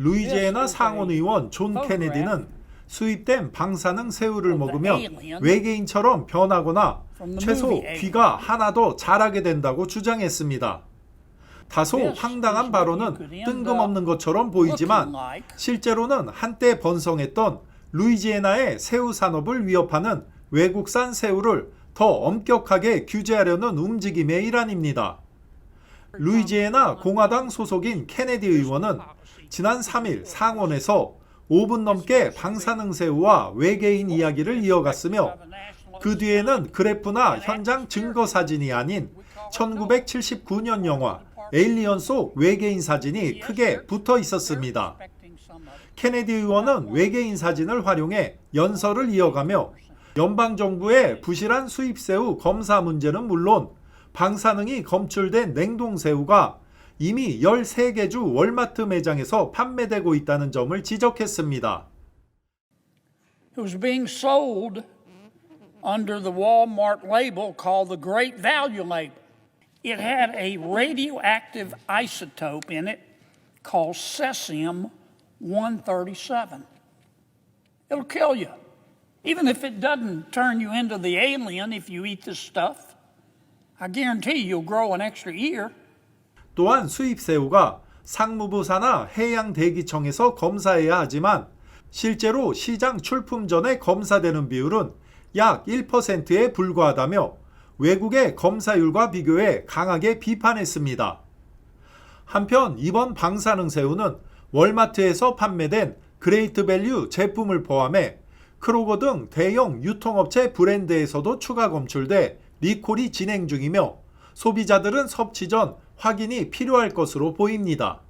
루이지애나 상원 의원 존 케네디는 수입된 방사능 새우를 먹으면 외계인처럼 변하거나 최소 귀가 하나 더 자라게 된다고 주장했습니다. 다소 황당한 발언은 뜬금없는 것처럼 보이지만 실제로는 한때 번성했던 루이지애나의 새우 산업을 위협하는 외국산 새우를 더 엄격하게 규제하려는 움직임의 일환입니다. 루이지애나 공화당 소속인 케네디 의원은 지난 3일 상원에서 5분 넘게 방사능 새우와 외계인 이야기를 이어갔으며 그 뒤에는 그래프나 현장 증거 사진이 아닌 1979년 영화 에일리언 속 외계인 사진이 크게 붙어 있었습니다. 케네디 의원은 외계인 사진을 활용해 연설을 이어가며 연방정부의 부실한 수입새우 검사 문제는 물론 방사능이 검출된 냉동새우가 이미 13개 주 월마트 매장에서 판매되고 있다는 점을 지적했습니다. It was being sold under the Walmart label called the Great Value Label. It had a radioactive isotope in it called cesium 137. It'll kill you. Even if it doesn't turn you into the alien if you eat this stuff, 또한 수입 새우가 상무부 산하 해양대기청에서 검사해야 하지만 실제로 시장 출품 전에 검사되는 비율은 약 1%에 불과하다며 외국의 검사율과 비교해 강하게 비판했습니다. 한편 이번 방사능 새우는 월마트에서 판매된 그레이트 밸류 제품을 포함해 크로거 등 대형 유통업체 브랜드에서도 추가 검출돼 리콜이 진행 중이며 소비자들은 섭취 전 확인이 필요할 것으로 보입니다.